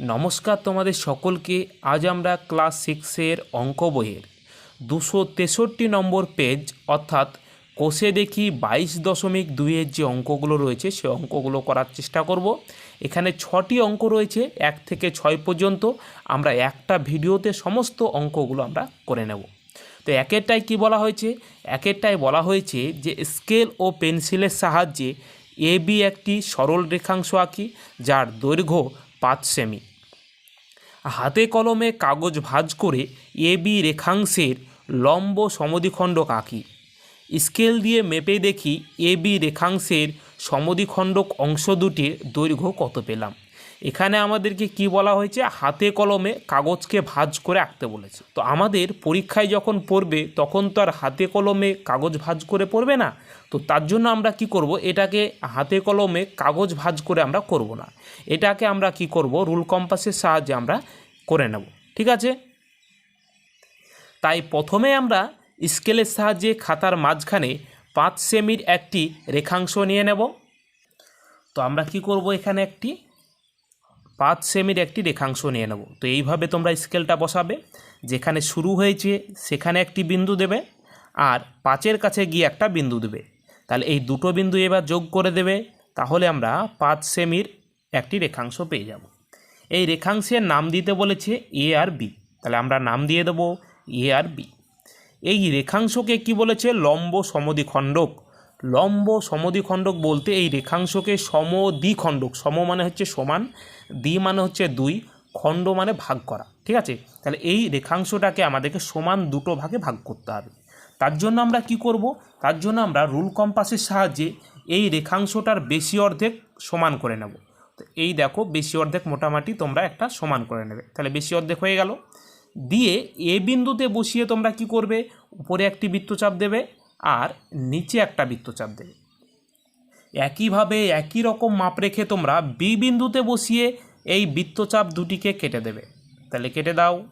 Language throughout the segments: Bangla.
নমস্কার তোমাদের সকলকে, আজ আমরা ক্লাস সিক্সের অঙ্ক বইয়ের দুশো তেষট্টি নম্বর পেজ, অর্থাৎ কোষে দেখি বাইশ দশমিক দুইয়ের যে অঙ্কগুলো রয়েছে, সে অঙ্কগুলো করার চেষ্টা করব। এখানে ছটি অঙ্ক রয়েছে, এক থেকে ছয় পর্যন্ত। আমরা একটা ভিডিওতে সমস্ত অঙ্কগুলো আমরা করে নেব। তো একেরটায় কি বলা হয়েছে? একেরটায় বলা হয়েছে যে স্কেল ও পেন্সিলের সাহায্যে এ বি একটি সরল রেখাংশ আঁকি, যার দৈর্ঘ্য পাঁচ সেমি। হাতে কলমে কাগজ ভাঁজ করে এ বি রেখাংশের লম্ব সমদ্বিখণ্ডক আঁকি। স্কেল দিয়ে মেপে দেখি এ বি রেখাংশের সমদ্বিখণ্ডক অংশ দুটির দৈর্ঘ্য কত পেলাম। এখানে আমাদেরকে কি বলা হয়েছে? হাতে কলমে কাগজকে ভাঁজ করে আঁকতে বলেছে। তো আমাদের পরীক্ষায় যখন পড়বে, তখন তো আর হাতে কলমে কাগজ ভাঁজ করে পড়বে না। তো তার জন্য আমরা কি করব? এটাকে হাতে কলমে কাগজ ভাঁজ করে আমরা করব না। এটাকে আমরা কি করব? রুল কম্পাসের সাহায্যে আমরা করে নেব। ঠিক আছে? তাই প্রথমে আমরা স্কেলের সাহায্যে খাতার মাঝখানে পাঁচ সেমির একটি রেখাংশ নিয়ে নেব। তো আমরা কি করব এখানে একটি? পাঁচ সেমির একটি রেখাংশ নিয়ে নেব। তো এইভাবে তোমরা স্কেলটা বসাবে। যেখানে শুরু হয়েছে সেখানে একটি বিন্দু দেবে আর পাঁচের কাছে গিয়ে একটা বিন্দু দেবে। তাহলে এই দুটো বিন্দু এবার যোগ করে দেবে, তাহলে আমরা পাঁচ সেমির একটি রেখাংশ পেয়ে যাব। এই রেখাংশের নাম দিতে বলেছে এ আর বি তাহলে আমরা নাম দিয়ে দেবো এ আর বি এই রেখাংশকে কি বলেছে? লম্ব সমদ্বিখণ্ডক। লম্ব সমদ্বিখণ্ডক বলতে এই রেখাংশকে সমদ্বিখণ্ডক, সম মানে হচ্ছে সমান, দ্বি মানে হচ্ছে দুই, খণ্ড মানে ভাগ করা। ঠিক আছে? তাহলে এই রেখাংশটাকে আমাদেরকে সমান দুটো ভাগে ভাগ করতে হবে। তার জন্য আমরা কি করব? তার জন্য আমরা রুল কম্পাসের সাহায্যে এই রেখাংশটার বেশি অর্ধেক সমান করে নেব। তো এই দেখো, বেশি অর্ধেক মোটামুটি তোমরা একটা সমান করে নেবে। তাহলে বেশি অর্ধেক হয়ে গেল। দিয়ে এ বিন্দুতে বসিয়ে তোমরা কি করবে? উপরে একটি বৃত্তচাপ দেবে আর নিচে একটা বৃত্তচাপ দেবে। একইভাবে একই রকম মাপ রেখে তোমরা বি বিন্দুতে বসিয়ে এই বৃত্তচাপ দুটিকে কেটে দেবে। তাহলে কেটে দাও।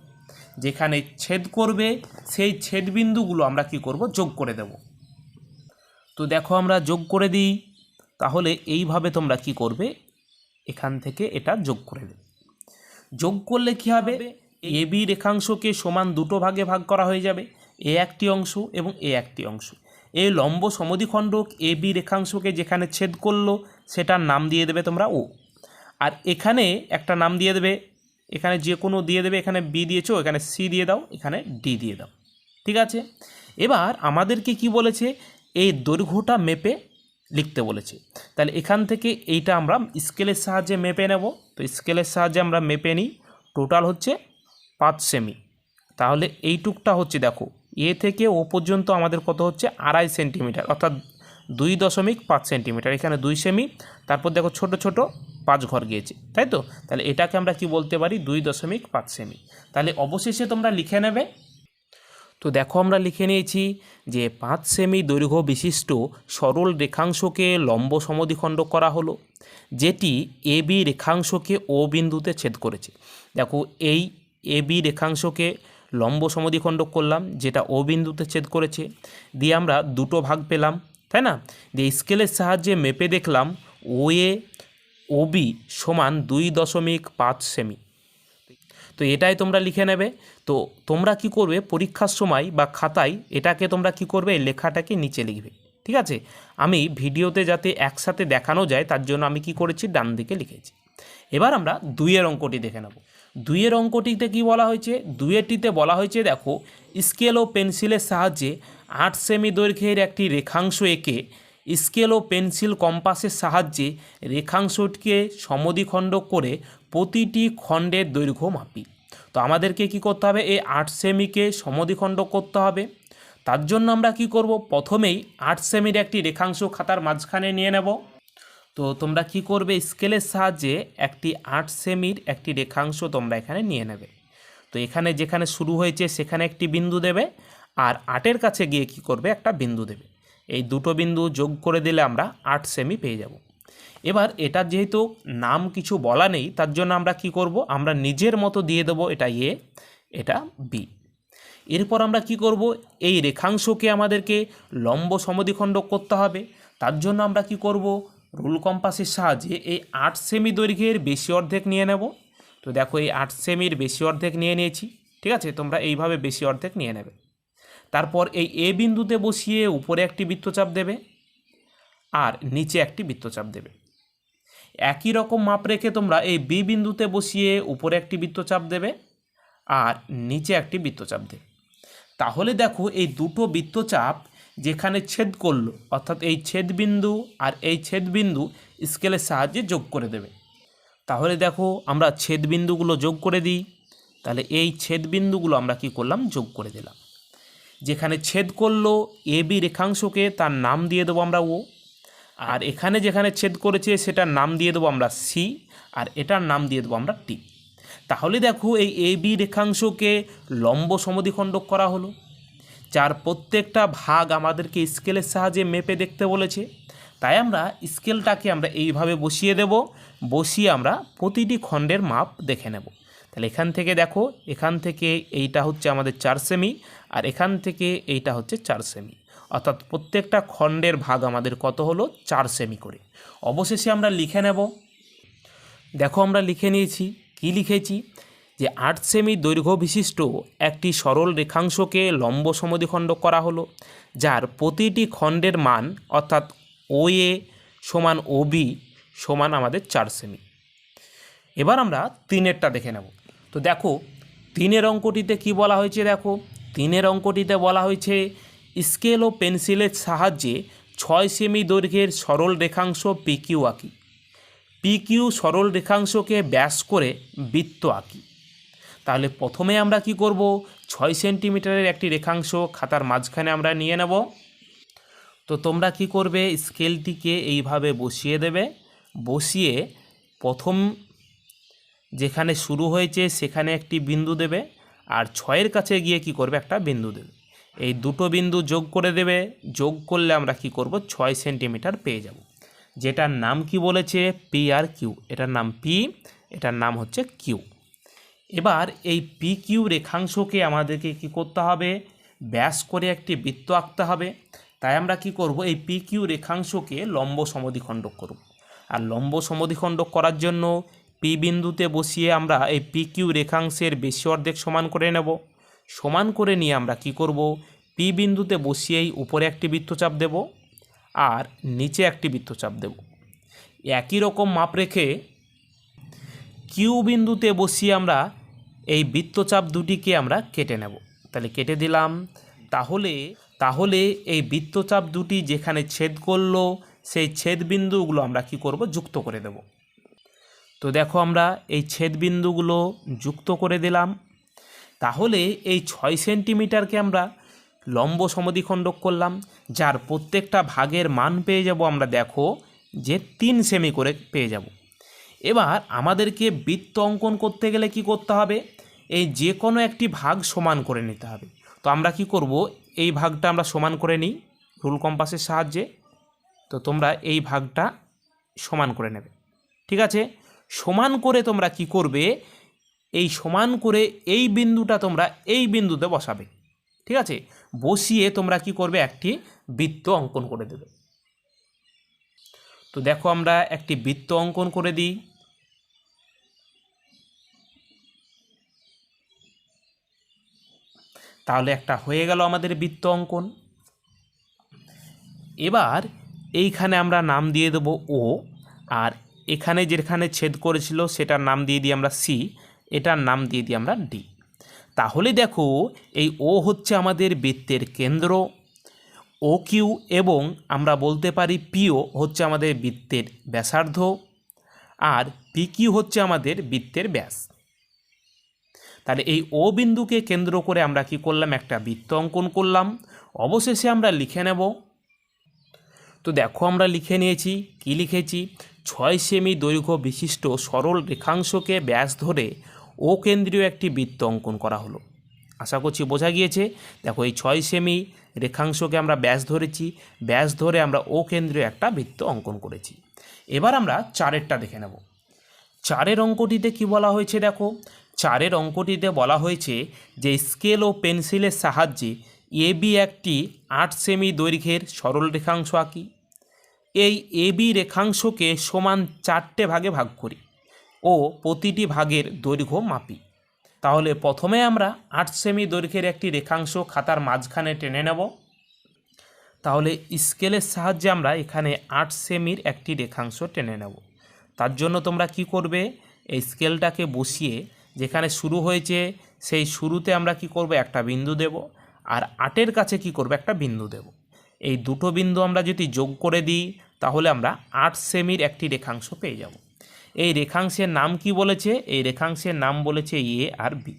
যেখানে ছেদ করবে, সেই ছেদ বিন্দুগুলো আমরা কি করব? যোগ করে দেব। তো দেখো আমরা যোগ করে দিই। তাহলে এইভাবে তোমরা কি করবে? এখান থেকে এটা যোগ করে দেবে। যোগ করলে কি হবে? এ, বি রেখাংশকে সমান দুটো ভাগে ভাগ করা হয়ে যাবে। এ একটি অংশ এবং এ একটি অংশ। এই লম্ব সমদ্বিখণ্ডক এ, বি রেখাংশকে যেখানে ছেদ করল, সেটার নাম দিয়ে দেবে তোমরা ও। আর এখানে একটা নাম দিয়ে দেবে। এখানে যে কোনো দিয়ে দেবে। এখানে বি দিয়েছ, এখানে সি দিয়ে দাও, এখানে ডি দিয়ে দাও। ঠিক আছে? এবার আমাদেরকে কি বলেছে? এই দৈর্ঘ্যটা মেপে লিখতে বলেছে। তাহলে এখান থেকে এইটা আমরা স্কেলের সাহায্যে মেপে নেব। তো স্কেলের সাহায্যে আমরা মেপে নিই। টোটাল হচ্ছে পাঁচ সেমি তাহলে এইটুকটা হচ্ছে দেখো, এ থেকে ও পর্যন্ত আমাদের কত হচ্ছে? আড়াই সেন্টিমিটার অর্থাৎ দুই দশমিক পাঁচ সেন্টিমিটার এখানে দুই সেমি তারপর দেখো ছোট ছোট পাঁচ ঘর গিয়েছে, তাই তো? তাহলে এটাকে আমরা কি বলতে পারি? দুই দশমিক পাঁচ সেমি তাহলে অবশেষে তোমরা লিখে নেবে। তো দেখো আমরা লিখে নিয়েছি যে পাঁচ সেমি দৈর্ঘ্য বিশিষ্ট সরল রেখাংশকে লম্ব সমদ্বিখণ্ডক করা হলো, যেটি এ বি রেখাংশকে ও বিন্দুতে ছেদ করেছে। দেখো, এই এ বি রেখাংশকে লম্ব সমদ্বিখণ্ডক করলাম, যেটা ও বিন্দুতে ছেদ করেছে। দিয়ে আমরা দুটো ভাগ পেলাম, তাই না? দিয়ে স্কেলের সাহায্যে মেপে দেখলাম, ও এ, ও বি সমান দুই দশমিক পাঁচ সেমি। তো এটাই তোমরা লিখে নেবে। তো তোমরা কি করবে? পরীক্ষার সময় বা খাতায় এটাকে তোমরা কি করবে? এই লেখাটাকে নিচে লিখবে। ঠিক আছে? আমি ভিডিওতে যাতে একসাথে দেখানো যায়, তার জন্য আমি কি করেছি? ডান দিকে লিখেছি। এবার আমরা দুইয়ের অঙ্কটি দেখে নেব। দুইয়ের অঙ্কটিতে কি বলা হয়েছে? দুইয়েরটিতে বলা হয়েছে, দেখো, স্কেল ও পেন্সিলের সাহায্যে আট সেমি দৈর্ঘ্যের একটি রেখাংশ এঁকে স্কেল ও পেন্সিল কম্পাসের সাহায্যে রেখাংশটিকে সমদ্বিখণ্ড করে প্রতিটি খণ্ডের দৈর্ঘ্য মাপি। তো আমাদেরকে কি করতে হবে? এই আট সেমিকে সমদ্বিখণ্ড করতে হবে। তার জন্য আমরা কি করব? প্রথমেই আট সেমির একটি রেখাংশ খাতার মাঝখানে নিয়ে নেব। তো তোমরা কি করবে? স্কেলের সাহায্যে একটি আট সেমির একটি রেখাংশ তোমরা এখানে নিয়ে নেবে। তো এখানে যেখানে শুরু হয়েছে সেখানে একটি বিন্দু দেবে আর আটের কাছে গিয়ে কি করবে? একটা বিন্দু দেবে। এই দুটো বিন্দু যোগ করে দিলে আমরা আট সেমি পেয়ে যাব। এবার এটার যেহেতু নাম কিছু বলা নেই, তার জন্য আমরা কি করব? আমরা নিজের মতো দিয়ে দেবো এটা এ, এটা বি। এরপর আমরা কি করব? এই রেখাংশকে আমাদেরকে লম্ব সমদ্বিখণ্ডক করতে হবে। তার জন্য আমরা কি করব? রুল কম্পাসের সাহায্যে এই আট সেমি দৈর্ঘ্যের বেশি অর্ধেক নিয়ে নেব। তো দেখো এই আট সেমির বেশি অর্ধেক নিয়ে নিয়েছি, ঠিক আছে? তোমরা এইভাবে বেশি অর্ধেক নিয়ে নেবে। তারপর এই এ বিন্দুতে বসিয়ে উপরে একটি বৃত্তচাপ দেবে আর নিচে একটি বৃত্তচাপ দেবে। একই রকম মাপ রেখে তোমরা এই বি বিন্দুতে বসিয়ে উপরে একটি বৃত্তচাপ দেবে আর নিচে একটি বৃত্তচাপ দেবে। তাহলে দেখো এই দুটো বৃত্তচাপ যেখানে ছেদ করল, অর্থাৎ এই ছেদবিন্দু আর এই ছেদবিন্দু স্কেলের সাহায্যে যোগ করে দেবে। তাহলে দেখো আমরা ছেদবিন্দুগুলো যোগ করে দিই, তাহলে এই ছেদবিন্দুগুলো আমরা কি করলাম? যোগ করে দিলাম। যেখানে ছেদ করল এ বি রেখাংশকে তার নাম দিয়ে দেবো আমরা ও। আর এখানে যেখানে ছেদ করেছে, সেটার নাম দিয়ে দেবো আমরা সি আর এটার নাম দিয়ে দেবো আমরা টি তাহলে দেখো, এই এ বি রেখাংশকে লম্ব সমদ্বিখণ্ডক করা হলো, যার প্রত্যেকটা ভাগ আমাদেরকে স্কেলের সাহায্যে মেপে দেখতে বলেছে। তাই আমরা স্কেলটাকে আমরা এইভাবে বসিয়ে দেব, বসিয়ে আমরা প্রতিটি খণ্ডের মাপ দেখে নেব। তাহলে এখান থেকে দেখো, এখান থেকে এইটা হচ্ছে আমাদের চার সেমি, আর এখান থেকে এইটা হচ্ছে চার সেমি। অর্থাৎ প্রত্যেকটা খণ্ডের ভাগ আমাদের কত হলো? চার সেমি করে। অবশেষে আমরা লিখে নেব। দেখো আমরা লিখে নিয়েছি। কি লিখেছি? যে আট সেমি দৈর্ঘ্য বিশিষ্ট একটি সরল রেখাংশকে লম্ব সমদ্বিখণ্ড করা হলো, যার প্রতিটি খণ্ডের মান অর্থাৎ ও এ সমান ও বি সমান আমাদের চার সেমি এবার আমরা তিনেরটা দেখে নেব। তো দেখো, তিনের অঙ্কটিতে কি বলা হয়েছে দেখো? তিনের অঙ্কটিতে বলা হয়েছে স্কেল ও পেন্সিলের সাহায্যে ছয় সেমি দৈর্ঘ্যের সরল রেখাংশ পিকিউ আঁকি। পিকিউ সরল রেখাংশকে ব্যাস করে বৃত্ত আঁকি। তাহলে প্রথমে আমরা কি করব? ছয় সেন্টিমিটারের একটি রেখাংশ খাতার মাঝখানে আমরা নিয়ে নেব। তো তোমরা কি করবে? স্কেলটিকে এইভাবে বসিয়ে দেবে। বসিয়ে প্রথম যেখানে শুরু হয়েছে সেখানে একটি বিন্দু দেবে। আর ছয়ের কাছে গিয়ে কি করবে? একটা বিন্দু দেবে। এই দুটো বিন্দু যোগ করে দেবে, যোগ করলে আমরা কি করব? ছয় সেন্টিমিটার পেয়ে যাব। যেটার নাম কি বলেছে? পি আর কিউ এটার নাম পি এটার নাম হচ্ছে কিউ এবার এই পি কিউ রেখাংশকে আমাদেরকে কি করতে হবে? ব্যাস করে একটি বৃত্ত আঁকতে হবে। তাই আমরা কি করব? এই পি কিউ রেখাংশকে লম্ব সমদ্বিখণ্ডক করব। আর লম্ব সমদ্বিখণ্ডক করার জন্য পি বিন্দুতে বসিয়ে আমরা এই পি কিউ রেখাংশের বেশি অর্ধেক সমান করে নেব। সমান করে নিয়ে আমরা কি করব? পি বিন্দুতে বসিয়েই উপরে একটি বৃত্তচাপ দেব আর নিচে একটি বৃত্তচাপ দেব। একই রকম মাপ রেখে কিউ বিন্দুতে বসিয়ে আমরা এই বৃত্তচাপ দুটিকে আমরা কেটে নেব। তাহলে কেটে দিলাম। তাহলে তাহলে এই বৃত্তচাপ দুটি যেখানে ছেদ করল, সেই ছেদ বিন্দুগুলো আমরা কি করব? যুক্ত করে দেব। তো দেখো আমরা এই ছেদ বিন্দুগুলো যুক্ত করে দিলাম। তাহলে এই ছয় সেন্টিমিটারকে আমরা লম্ব সমদ্বিখণ্ডক করলাম, যার প্রত্যেকটা ভাগের মান পেয়ে যাব আমরা দেখো যে তিন সেমি করে পেয়ে যাব। এবার আমাদেরকে বৃত্ত অঙ্কন করতে গেলে কি করতে হবে? এই যে কোনো একটি ভাগ সমান করে নিতে হবে। তো আমরা কি করব? এই ভাগটা আমরা সমান করে নিই রুল কম্পাসের সাহায্যে। তো তোমরা এই ভাগটা সমান করে নেবে। ঠিক আছে? সমান করে তোমরা কি করবে? এই সমান করে এই বিন্দুটা তোমরা এই বিন্দুতে বসাবে। ঠিক আছে? বসিয়ে তোমরা কি করবে? একটি বৃত্ত অঙ্কন করে দেবে। তো দেখো আমরা একটি বৃত্ত অঙ্কন করে দিই। তাহলে একটা হয়ে গেল আমাদের বৃত্ত অঙ্কন। এবার এইখানে আমরা নাম দিয়ে দেবো ও, আর এখানে যেখানে ছেদ করেছিল সেটার নাম দিয়ে দিই আমরা সি। এটার নাম দিয়ে দিই আমরা ডি। তাহলে দেখো, এই ও হচ্ছে আমাদের বৃত্তের কেন্দ্র, ও কিউ এবং আমরা বলতে পারি পিও হচ্ছে আমাদের বৃত্তের ব্যাসার্ধ, আর পি কিউ হচ্ছে আমাদের বৃত্তের ব্যাস। তাহলে এই ও বিন্দুকে কেন্দ্র করে আমরা কি করলাম? একটা বৃত্ত অঙ্কন করলাম। অবশেষে আমরা লিখে নেব। তো দেখো, আমরা লিখে নিয়েছি, কি লিখেছি? ছয় সেমি দৈর্ঘ্য বিশিষ্ট সরল রেখাংশকে ব্যাস ধরে ও কেন্দ্রীয় একটি বৃত্ত অঙ্কন করা হলো। আশা করছি বোঝা গিয়েছে। দেখো, এই ছয় সেমি রেখাংশকে আমরা ব্যাস ধরেছি। ব্যাস ধরে আমরা ও কেন্দ্রীয় একটা বৃত্ত অঙ্কন করেছি। এবার আমরা চারেরটা দেখে নেব। চারের অঙ্কটিতে কি বলা হয়েছে দেখো? চারের অঙ্কটিতে বলা হয়েছে যে স্কেল ও পেন্সিলের সাহায্যে এ বি একটি আট সেমি দৈর্ঘ্যের সরল রেখাংশ আঁকি। এই এ বি রেখাংশকে সমান চারটে ভাগে ভাগ করি। ও প্রতিটি ভাগের দৈর্ঘ্য মাপি। তাহলে প্রথমে আমরা আট সেমি দৈর্ঘ্যের একটি রেখাংশ খাতার মাঝখানে টেনে নেব। তাহলে স্কেলের সাহায্যে আমরা এখানে আট সেমির একটি রেখাংশ টেনে নেব। তার জন্য তোমরা কি করবে? এই স্কেলটাকে বসিয়ে যেখানে শুরু হয়েছে, সেই শুরুতে আমরা কি করব? একটা বিন্দু দেব। আর আটের কাছে কি করব? একটা বিন্দু দেব। এই দুটো বিন্দু আমরা যদি যোগ করে দিই, তাহলে আমরা আট সেমির একটি রেখাংশ পেয়ে যাব। এই রেখাংশের নাম কি বলেছে? এই রেখাংশের নাম বলেছে এ আর বি।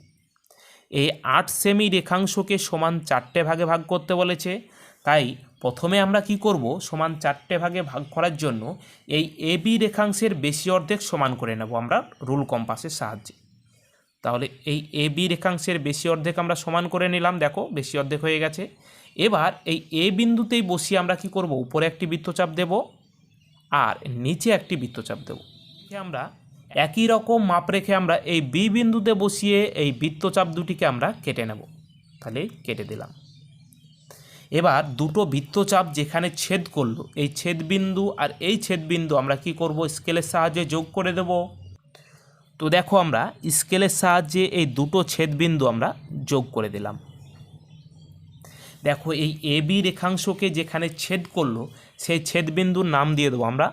এই আট সেমি রেখাংশকে সমান চারটে ভাগে ভাগ করতে বলেছে। তাই প্রথমে আমরা কি করব? সমান চারটে ভাগে ভাগ করার জন্য এই এ বি রেখাংশের বেশি অর্ধেক সমান করে নেব আমরা রুল কম্পাসের সাহায্যে। তাহলে এই এ বি রেখাংশের বেশি অর্ধেক আমরা সমান করে নিলাম, দেখো বেশি অর্ধেক হয়ে গেছে। এবার এই এ বিন্দুতেই বসিয়ে আমরা কি করব? উপরে একটি বৃত্তচাপ দেব আর নিচে একটি বৃত্তচাপ দেব। আমরা একই রকম মাপ রেখে আমরা এই বি বিন্দুতে বসিয়ে এই বৃত্তচাপ দুটিকে আমরা কেটে নেব। তাহলে কেটে দিলাম। এবার দুটো বৃত্তচাপ যেখানে ছেদ করল, এই ছেদ বিন্দু আর এই ছেদ বিন্দু আমরা কি করব? স্কেলের সাহায্যে যোগ করে দেব। তো দেখো আমরা স্কেলের সাহায্যে এই দুটো ছেদ বিন্দু আমরা যোগ করে দিলাম। দেখো এই এ বি রেখাংশকে যেখানে ছেদ করল, সেই ছেদ বিন্দুর নাম দিয়ে দেবো আমরা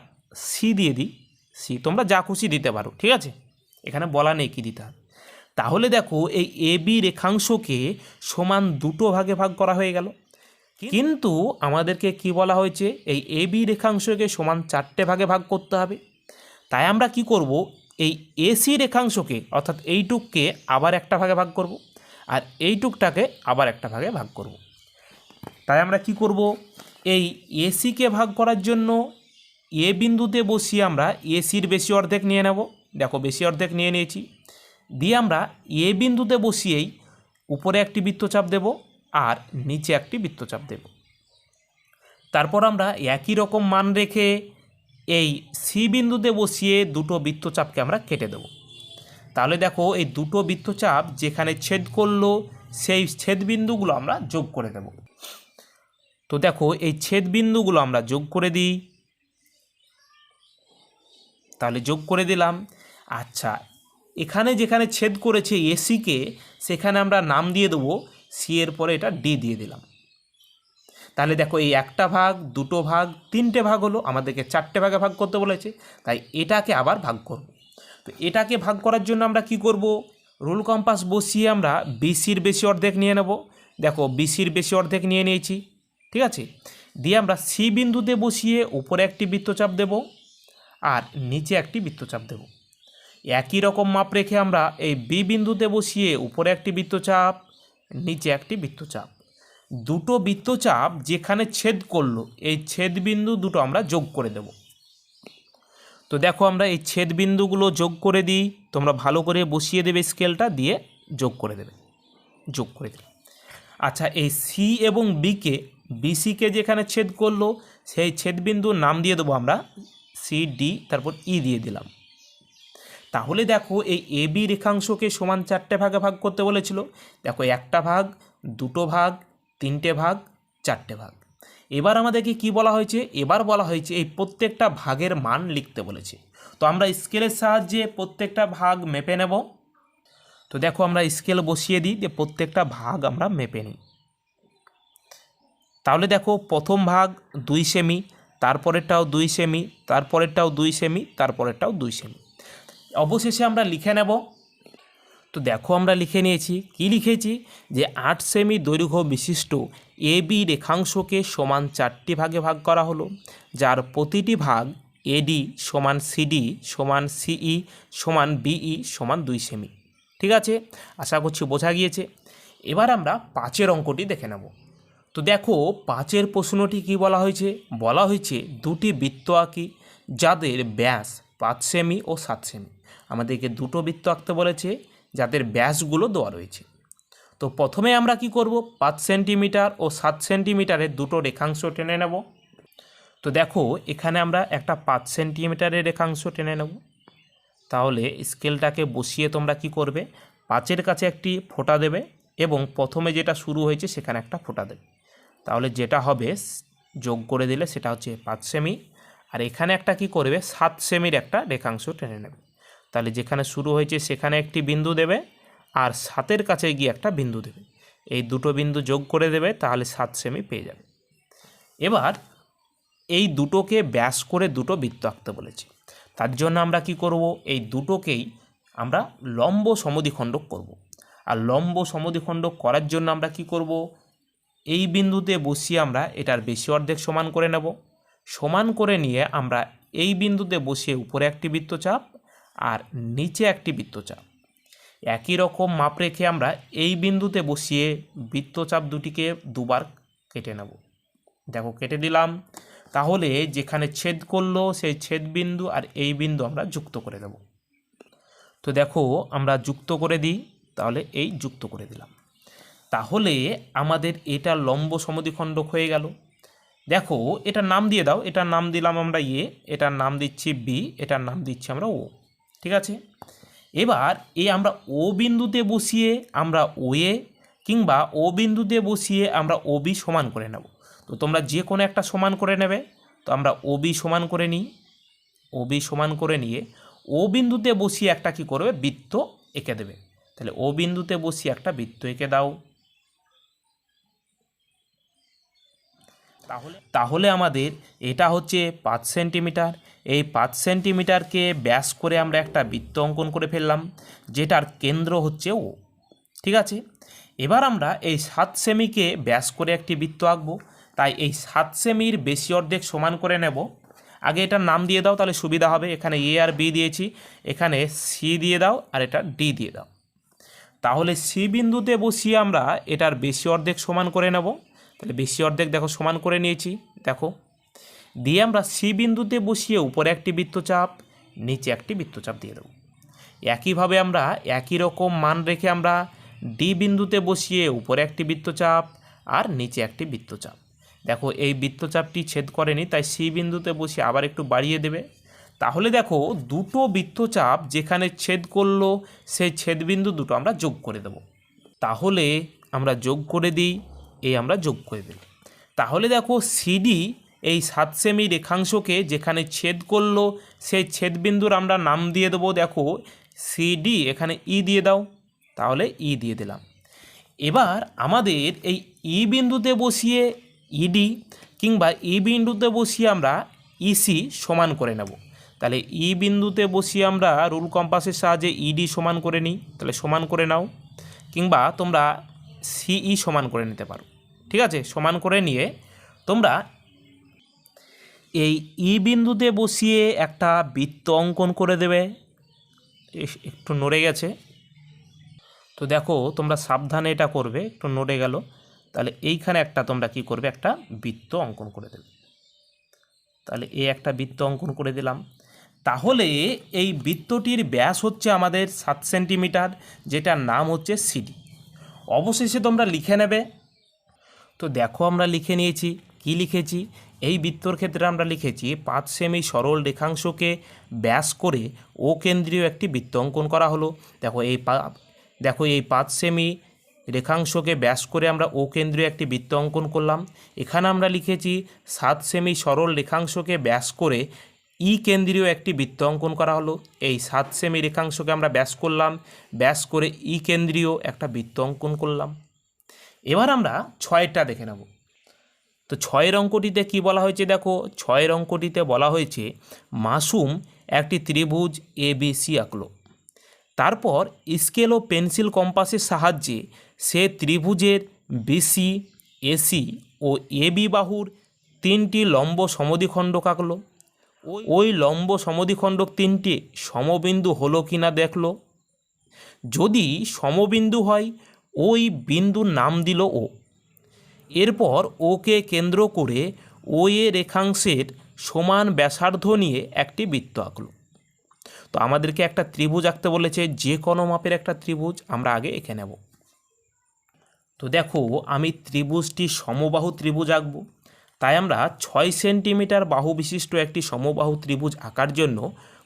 সি দিয়ে দিই। সি, তোমরা যা খুশি দিতে পারো, ঠিক আছে? এখানে বলা নেই কি দিতে হবে। তাহলে দেখো, এই এ, বি রেখাংশকে সমান দুটো ভাগে ভাগ করা হয়ে গেল। কিন্তু আমাদেরকে কি বলা হয়েছে? এই এ, বি রেখাংশকে সমান চারটে ভাগে ভাগ করতে হবে। তাই আমরা কি করব? এই এসি রেখাংশকে, অর্থাৎ এইটুককে আবার একটা ভাগে ভাগ করব, আর এইটুকটাকে আবার একটা ভাগে ভাগ করব। তাই আমরা কি করব? এই এসিকে ভাগ করার জন্য এ বিন্দুতে বসিয়ে আমরা এসির বেশি অর্ধেক নিয়ে নেব। দেখো, বেশি অর্ধেক নিয়ে নিয়েছি। দিয়ে আমরা এ বিন্দুতে বসিয়েই উপরে একটি বৃত্তচাপ দেব আর নিচে একটি বৃত্তচাপ দেব। তারপর আমরা একই রকম মান রেখে এই সি বিন্দুতে বসিয়ে দুটো বৃত্তচাপকে আমরা কেটে দেব। তাহলে দেখো, এই দুটো বৃত্তচাপ যেখানে ছেদ করল, সেই ছেদ বিন্দুগুলো আমরা যোগ করে দেব। তো দেখো, এই ছেদ বিন্দুগুলো আমরা যোগ করে দিই। তাহলে যোগ করে দিলাম। আচ্ছা এখানে যেখানে ছেদ করেছে এসিকে সেখানে আমরা নাম দিয়ে দেবো সি এর পরে এটা ডি দিয়ে দিলাম। তাহলে দেখো এই একটা ভাগ, দুটো ভাগ, তিনটে ভাগ হলো, আমাদেরকে চারটে ভাগে ভাগ করতে বলেছে, তাই এটাকে আবার ভাগ করব। তো এটাকে ভাগ করার জন্য আমরা কি করব? রুল কম্পাস বসিয়ে আমরা বিসির বেশি অর্ধেক নিয়ে নেব। দেখো বিসির বেশি অর্ধেক নিয়ে নিয়েছি, ঠিক আছে? দিয়ে আমরা সি বিন্দুতে বসিয়ে উপরে একটি বৃত্তচাপ দেব। আর নিচে একটি বৃত্তচাপ দেব। একই রকম মাপ রেখে আমরা এই বি বিন্দুতে বসিয়ে উপরে একটি বৃত্তচাপ, নিচে একটি বৃত্তচাপ। দুটো বৃত্তচাপ যেখানে ছেদ করল, এই ছেদ বিন্দু দুটো আমরা যোগ করে দেব। তো দেখো আমরা এই ছেদ বিন্দুগুলো যোগ করে দিই, তোমরা ভালো করে বসিয়ে দেবে স্কেলটা দিয়ে যোগ করে দেবে, যোগ করে দেবে আচ্ছা এই সি এবং বিকে বিসিকে যেখানে ছেদ করল, সেই ছেদ ছেদবিন্দুর নাম দিয়ে দেবো আমরা সি, ডি, তারপর ই দিয়ে দিলাম। তাহলে দেখো এই এ, বি রেখাংশকে সমান চারটে ভাগে ভাগ করতে বলেছিল। দেখো একটা ভাগ, দুটো ভাগ, তিনটে ভাগ, চারটে ভাগ। এবার আমাদেরকে কি বলা হয়েছে? এবার বলা হয়েছে এই প্রত্যেকটা ভাগের মান লিখতে বলেছে। তো আমরা স্কেলের সাহায্যে প্রত্যেকটা ভাগ মেপে নেব। তো দেখো আমরা স্কেল বসিয়ে দিই যে প্রত্যেকটা ভাগ আমরা মেপে নিই। তাহলে দেখো প্রথম ভাগ দুই সেমি তারপরেরটাও দুই সেমি, তারপরেরটাও দুই সেমি, তারপরেরটাও দুই সেমি। অবশেষে আমরা লিখে নেব। তো দেখো আমরা লিখে নিয়েছি। কি লিখেছি? যে আট সেমি দৈর্ঘ্য বিশিষ্ট এ বি রেখাংশকে সমান চারটি ভাগে ভাগ করা হলো, যার প্রতিটি ভাগ এডি সমান সিডি সমান সিই সমান বিই সমান দুই সেমি। ঠিক আছে? আশা করছি বোঝা গিয়েছে। এবার আমরা পাঁচের অঙ্কটি দেখে নেব। তো দেখো, পাঁচের প্রশ্নটি কি বলা হয়েছে? বলা হয়েছে দুটি বৃত্ত আঁকি, যাদের ব্যাস পাঁচ সেমি ও সাত সেমি। আমাদেরকে দুটো বৃত্ত আঁকতে বলেছে, যাদের ব্যাসগুলো দেওয়া রয়েছে। তো প্রথমে আমরা কি করব? পাঁচ সেন্টিমিটার ও সাত সেন্টিমিটারের দুটো রেখাংশ টেনে নেব। তো দেখো, এখানে আমরা একটা পাঁচ সেন্টিমিটারের রেখাংশ টেনে নেব। তাহলে স্কেলটাকে বসিয়ে তোমরা কি করবে? পাঁচের কাছে একটি ফোঁটা দেবে এবং প্রথমে যেটা শুরু হয়েছে সেখানে একটা ফোঁটা দেবে। তাহলে যেটা হবে যোগ করে দিলে সেটা হচ্ছে পাঁচ সেমি। আর এখানে একটা কি করবে, সাত সেমির একটা রেখাংশ টেনে নেবে। তাহলে যেখানে শুরু হয়েছে সেখানে একটি বিন্দু দেবে, আর সাতের কাছে গিয়ে একটা বিন্দু দেবে। এই দুটো বিন্দু যোগ করে দেবে, তাহলে সাত সেমি পেয়ে যাবে। এবার এই দুটোকে ব্যাস করে দুটো বৃত্ত আঁকতে বলেছি। তার জন্য আমরা কি করব, এই দুটোকেই আমরা লম্ব সমদ্বিখণ্ডক করব। আর লম্ব সমদ্বিখণ্ডক করার জন্য আমরা কি করব এই বিন্দুতে বসিয়ে আমরা, এটার বেশি অর্ধেক সমান করে নেব। সমান করে নিয়ে আমরা এই বিন্দুতে বসিয়ে উপরে একটি বৃত্তচাপ আর নিচে একটি বৃত্তচাপ। একই রকম মাপ রেখে আমরা এই বিন্দুতে বসিয়ে বৃত্তচাপ দুটিকে দুবার কেটে নেব। দেখো, কেটে দিলাম তাহলে যেখানে ছেদ করল, সেই ছেদ বিন্দু আর এই বিন্দু আমরা যুক্ত করে দেব তো দেখো, আমরা যুক্ত করে দিই, তাহলে এই যুক্ত করে দিলাম। তাহলে আমাদের এটা লম্ব সমদ্বিখণ্ডক হয়ে গেল। দেখো, এটার নাম দিয়ে দাও। এটার নাম দিলাম আমরা এ, এটার নাম দিচ্ছি বি, এটার নাম দিচ্ছি আমরা ও। ঠিক আছে? এবার এই আমরা ও বিন্দুতে বসিয়ে আমরা ও এ কিংবা ও বিন্দুতে বসিয়ে আমরা ও বি সমান করে নেব। তো তোমরা যে কোনো একটা সমান করে নেবে। তো আমরা ও বি সমান করে নিই। ও বি সমান করে নিয়ে ও বিন্দুতে বসিয়ে একটা কি করবে? বৃত্ত এঁকে দেবে। তাহলে ও বিন্দুতে বসিয়ে একটা বৃত্ত এঁকে দাও। তাহলে? তাহলে আমাদের এটা হচ্ছে পাঁচ সেন্টিমিটার। এই পাঁচ সেন্টিমিটারকে ব্যাস করে আমরা একটা বৃত্ত অঙ্কন করে ফেললাম, যেটার কেন্দ্র হচ্ছে ও ঠিক আছে? এবার আমরা এই সাত সেমিকে ব্যাস করে একটি বৃত্ত আঁকবো। তাই এই সাত সেমির বেশি অর্ধেক সমান করে নেব। আগে এটার নাম দিয়ে দাও, তাহলে সুবিধা হবে। এখানে এ আর বি দিয়েছি, এখানে সি দিয়ে দাও আর এটা ডি দিয়ে দাও। তাহলে সি বিন্দুতে বসিয়ে আমরা এটার বেশি অর্ধেক সমান করে নেব। তাহলে বেশি অর্ধেক দেখো সমান করে নিয়েছি, দেখো। দিয়ে আমরা সি বিন্দুতে বসিয়ে উপরে একটি বৃত্তচাপ, নিচে একটি বৃত্তচাপ দিয়ে দেবো। একইভাবে আমরা একই রকম মান রেখে আমরা ডি বিন্দুতে বসিয়ে উপরে একটি বৃত্তচাপ আর নিচে একটি বৃত্তচাপ। দেখো, এই বৃত্তচাপটি ছেদ করেনি, তাই সি বিন্দুতে বসিয়ে আবার একটু বাড়িয়ে দেবে। তাহলে দেখো, দুটো বৃত্তচাপ যেখানে ছেদ করল, সেই ছেদবিন্দু দুটো আমরা যোগ করে দেব। তাহলে আমরা যোগ করে দিই এই আমরা যোগ করে দিই তাহলে দেখো সিডি এই সাত সেমি রেখাংশকে যেখানে ছেদ করল, সেই ছেদবিন্দুর আমরা নাম দিয়ে দেবো, দেখো সিডি এখানে ই দিয়ে দাও, তাহলে ই দিয়ে দিলাম। এবার আমাদের এই ই বিন্দুতে বসিয়ে ইডি কিংবা ই বিন্দুতে বসিয়ে আমরা ইসি সমান করে নেব। তাহলে ই বিন্দুতে বসিয়ে আমরা রুল কম্পাসের সাহায্যে ইডি সমান করে নিই, তাহলে সমান করে নাও। কিংবা তোমরা সিই সমান করে নিতে পারো। ঠিক আছে? সমান করে নিয়ে তোমরা এই ই বিন্দুতে বসিয়ে একটা বৃত্ত অঙ্কন করে দেবে। একটু নড়ে গেছে। তো দেখো, তোমরা সাবধানে এটা করবে, একটু নড়ে গেল। তাহলে এইখানে একটা তোমরা কি করবে? একটা বৃত্ত অঙ্কন করে দেবে। তাহলে এই একটা বৃত্ত অঙ্কন করে দিলাম। তাহলে এই বৃত্তটির ব্যাস হচ্ছে আমাদের সাত সেন্টিমিটার, যেটার নাম হচ্ছে সিডি। অবশেষে তোমরা লিখে নেবে। তো দেখো আমরা লিখে নিয়েছি। কি লিখেছি? এই বৃত্তর ক্ষেত্রে আমরা লিখেছি, পাঁচ সেমি সরল রেখাংশকে ব্যাস করে ও কেন্দ্রীয় একটি বৃত্ত অঙ্কন করা হলো। দেখো এই দেখো এই পাঁচ সেমি রেখাংশকে ব্যাস করে আমরা ও কেন্দ্রীয় একটি বৃত্ত অঙ্কন করলাম। এখানে আমরা লিখেছি, সাত সেমি সরল রেখাংশকে ব্যাস করে ই কেন্দ্রীয় একটি বৃত্ত অঙ্কন করা হলো। এই সাত সেমি রেখাংশকে আমরা ব্যাস করলাম। ব্যাস করে ই কেন্দ্রীয় একটা বৃত্ত অঙ্কন করলাম। এবার আমরা ছয়টা দেখে নেব। তো ছয়ের অঙ্কটিতে কি বলা হয়েছে দেখো? ছয়ের অঙ্কটিতে বলা হয়েছে, মাসুম একটি ত্রিভুজ এ বি সি আঁকলো। তারপর স্কেল ও পেন্সিল কম্পাসের সাহায্যে সে ত্রিভুজের বিসি এসি ও এবি বাহুর তিনটি লম্ব সমদ্বিখণ্ডক আঁকলো। ওই- লম্ব সমদ্বিখণ্ডক তিনটি সমবিন্দু হলো কি না দেখল। যদি সমবিন্দু হয়, ওই বিন্দুর নাম দিল ও। এরপর ওকে কেন্দ্র করে ও এ রেখাংশের সমান ব্যাসার্ধ নিয়ে একটি বৃত্ত আঁকলো। তো আমাদেরকে একটা ত্রিভুজ আঁকতে বলেছে, যে কোনো মাপের একটা ত্রিভুজ আমরা আগে এঁকে নেব। তো দেখো, আমি ত্রিভুজটি সমবাহু ত্রিভুজ আঁকবো। তাই আমরা ছয় সেন্টিমিটার বাহু বিশিষ্ট একটি সমবাহু ত্রিভুজ আঁকার জন্য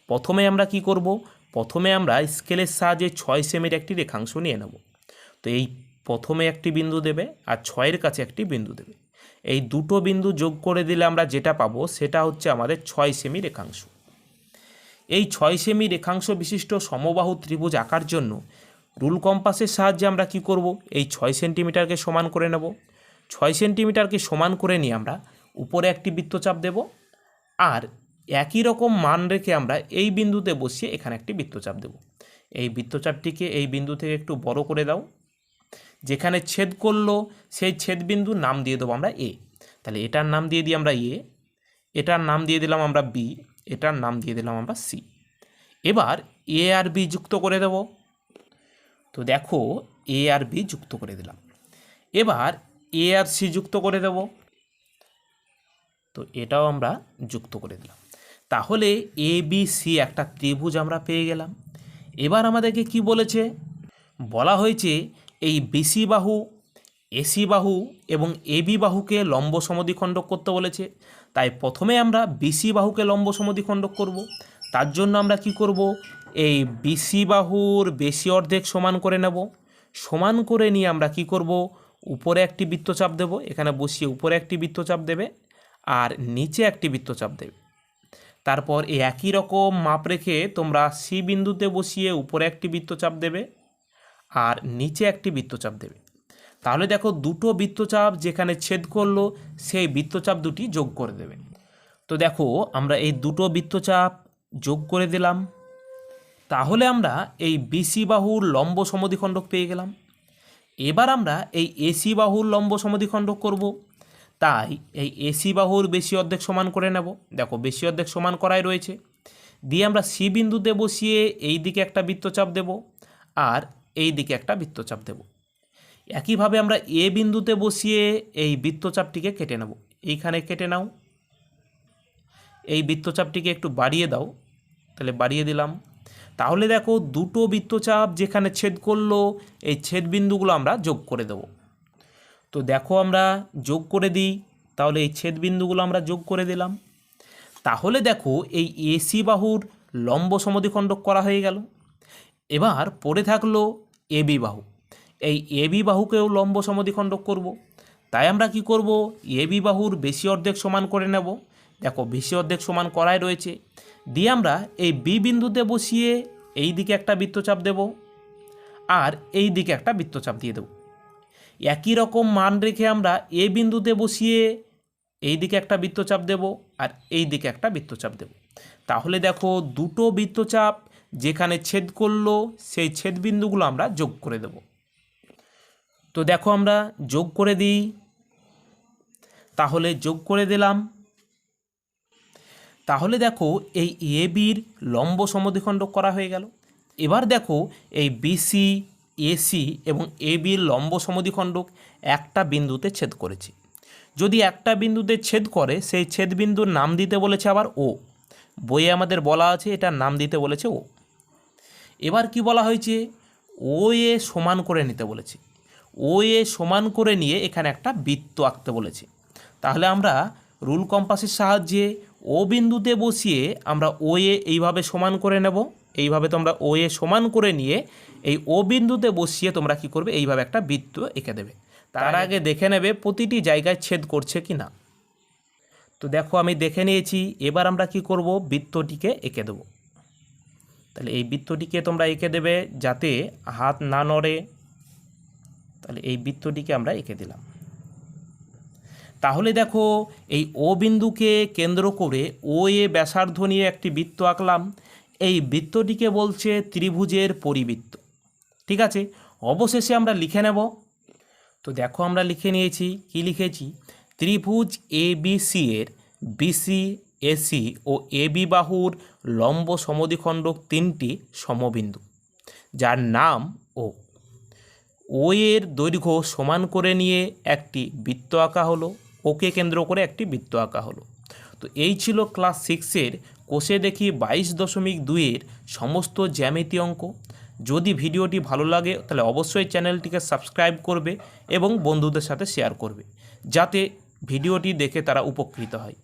প্রথমে আমরা কি করব? প্রথমে আমরা স্কেলের সাহায্যে ছয় সেমির একটি রেখাংশ নিয়ে নেব। তো এই প্রথমে একটি বিন্দু দেবে আর ছয়ের কাছে একটি বিন্দু দেবে। এই দুটো বিন্দু যোগ করে দিলে আমরা যেটা পাবো সেটা হচ্ছে আমাদের ছয় সেমি রেখাংশ। এই ছয় সেমি রেখাংশ বিশিষ্ট সমবাহু ত্রিভুজ আঁকার জন্য রুল কম্পাসের সাহায্যে আমরা কি করব? এই ছয় সেন্টিমিটারকে সমান করে নেব। ছয় সেন্টিমিটারকে সমান করে নিয়ে আমরা উপরে একটি বৃত্তচাপ দেব আর একই রকম মান রেখে আমরা এই বিন্দুতে বসিয়ে এখানে একটি বৃত্তচাপ দেব। এই বৃত্তচাপটিকে এই বিন্দু থেকে একটু বড় করে দাও। যেখানে ছেদ করল, সেই ছেদ বিন্দুর নাম দিয়ে দেবো আমরা এ তাহলে এটার নাম দিয়ে দিই আমরা এ এটার নাম দিয়ে দিলাম আমরা বি এটার নাম দিয়ে দিলাম আমরা সি এবার এ আর বি যুক্ত করে দেব। তো দেখো এ আর বি যুক্ত করে দিলাম। এবার এ আর সি যুক্ত করে দেব। তো এটাও আমরা যুক্ত করে দিলাম। তাহলে এ বি সি একটা ত্রিভুজ আমরা পেয়ে গেলাম। এবার আমাদেরকে কি বলেছে? বলা হয়েছে এই বিসি বাহু এসি বাহু এবং এবি বাহুকে লম্ব সমদ্বিখণ্ডক করতে বলেছে। তাই প্রথমে আমরা বিসি বাহুকে লম্ব সমদ্বিখণ্ডক করব। তার জন্য আমরা কি করব? এই বিসি বাহুর বেশি অর্ধেক সমান করে নেব। সমান করে নিয়ে আমরা কি করব? উপরে একটি বৃত্তচাপ দেব, এখানে বসিয়ে উপরে একটি বৃত্তচাপ দেবে আর নিচে একটি বৃত্তচাপ দেবে। তারপর এই একই রকম মাপ রেখে তোমরা সি বিন্দুতে বসিয়ে উপরে একটি বৃত্তচাপ দেবে আর নিচে একটি বৃত্তচাপ দেবে। তাহলে দেখো দুটো বৃত্তচাপ যেখানে ছেদ করল, সেই বৃত্তচাপ দুটি যোগ করে দেবে। তো দেখো আমরা এই দুটো বৃত্তচাপ যোগ করে দিলাম। তাহলে আমরা এই বিসি বাহুর লম্ব সমদ্বিখণ্ডক পেয়ে গেলাম। এবার আমরা এই এসি বাহুর লম্ব সমদ্বিখণ্ডক করব। তাই এই এসি বাহুর বেশি অর্ধেক সমান করে নেব। দেখো, বেশি অর্ধেক সমান করাই রয়েছে। দিয়ে আমরা সি বিন্দুতে বসিয়ে এই দিকে একটা বৃত্তচাপ দেব আর এই দিকে একটা বৃত্তচাপ দেব। একইভাবে আমরা এ বিন্দুতে বসিয়ে এই বৃত্তচাপটিকে কেটে নেব। এইখানে কেটে নাও। এই বৃত্তচাপটিকে একটু বাড়িয়ে দাও। তাহলে বাড়িয়ে দিলাম। তাহলে দেখো দুটো বৃত্তচাপ যেখানে ছেদ করল, এই ছেদ বিন্দুগুলো আমরা যোগ করে দেব। তো দেখো আমরা যোগ করে দিই, তাহলে এই ছেদ বিন্দুগুলো আমরা যোগ করে দিলাম। তাহলে দেখো এই এসি বাহুর লম্ব সমদ্বিখণ্ডক করা হয়ে গেল। এবার পড়ে থাকল এবি বাহু। এই এবি বাহুকেও লম্ব সমদ্বিখণ্ডক করব। তাই আমরা কি করব? এবি বাহুর বেশি অর্ধেক সমান করে নেব। দেখো, বেশি অর্ধেক সমান করাই রয়েছে। দিয়ে আমরা এই বি বিন্দুতে বসিয়ে এই দিকে একটা বৃত্তচাপ দেব আর এই দিকে একটা বৃত্তচাপ দিয়ে দেব। একই রকম মান রেখে আমরা এ বিন্দুতে বসিয়ে এই দিকে একটা বৃত্তচাপ দেব আর এই দিকে একটা বৃত্তচাপ দেব। তাহলে দেখো, দুটো বৃত্তচাপ যেখানে ছেদ করল, সেই ছেদ বিন্দুগুলো আমরা যোগ করে দেব। তো দেখো, আমরা যোগ করে দিই। তাহলে যোগ করে দিলাম। তাহলে দেখো এই এ বির লম্ব সমদ্বিখণ্ডক করা হয়ে গেল। এবার দেখো এই বিসি এসি এবং এ বির লম্ব সমদ্বিখণ্ডক একটা বিন্দুতে ছেদ করেছে। যদি একটা বিন্দুতে ছেদ করে, সেই ছেদ বিন্দুর নাম দিতে বলেছে আবার ও বইয়ে আমাদের বলা আছে এটার নাম দিতে বলেছে ও এবার কি বলা হয়েছে? ও এ সমান করে নিতে বলেছে। ও এ সমান করে নিয়ে এখানে একটা বৃত্ত আঁকতে বলেছে। তাহলে আমরা রুল কম্পাসের সাহায্যে ও বিন্দুতে বসিয়ে আমরা ও এ এইভাবে সমান করে নেব। এইভাবে তোমরা ও এ সমান করে নিয়ে এই ও বিন্দুতে বসিয়ে তোমরা কি করবে? এইভাবে একটা বৃত্ত এঁকে দেবে। তার আগে দেখে নেবে প্রতিটি জায়গায় ছেদ করছে কি না। তো দেখো আমি দেখে নিয়েছি এবার আমরা কি করব? বৃত্তটিকে এঁকে দেবো। তাহলে এই বৃত্তটিকে তোমরা এঁকে দেবে যাতে হাত না নড়ে। তাহলে এই বৃত্তটিকে আমরা এঁকে দিলাম। তাহলে দেখো, এই ও বিন্দুকে কেন্দ্র করে ও এ ব্যাসার্ধ নিয়ে একটি বৃত্ত আঁকলাম। এই বৃত্তটিকে বলছে ত্রিভুজের পরিবৃত্ত। ঠিক আছে? অবশেষে আমরা লিখে নেব। তো দেখো, আমরা লিখে নিয়েছি, কি লিখেছি? ত্রিভুজ এ বি সি এর বিসি এসি ও এ বি বাহুর লম্ব সমদ্বিখণ্ডক তিনটি সমবিন্দু, যার নাম ও। ও এর দৈর্ঘ্য সমান করে নিয়ে একটি বৃত্ত আঁকা হলো। ওকে কেন্দ্র করে একটি বৃত্ত আঁকা হলো। তো এই ছিল ক্লাস সিক্সের কোষে দেখি বাইশ দশমিক দুইয়ের সমস্ত জ্যামিতি অঙ্ক। যদি ভিডিওটি ভালো লাগে, তাহলে অবশ্যই চ্যানেলটিকে সাবস্ক্রাইব করবে এবং বন্ধুদের সাথে শেয়ার করবে, যাতে ভিডিওটি দেখে তারা উপকৃত হয়।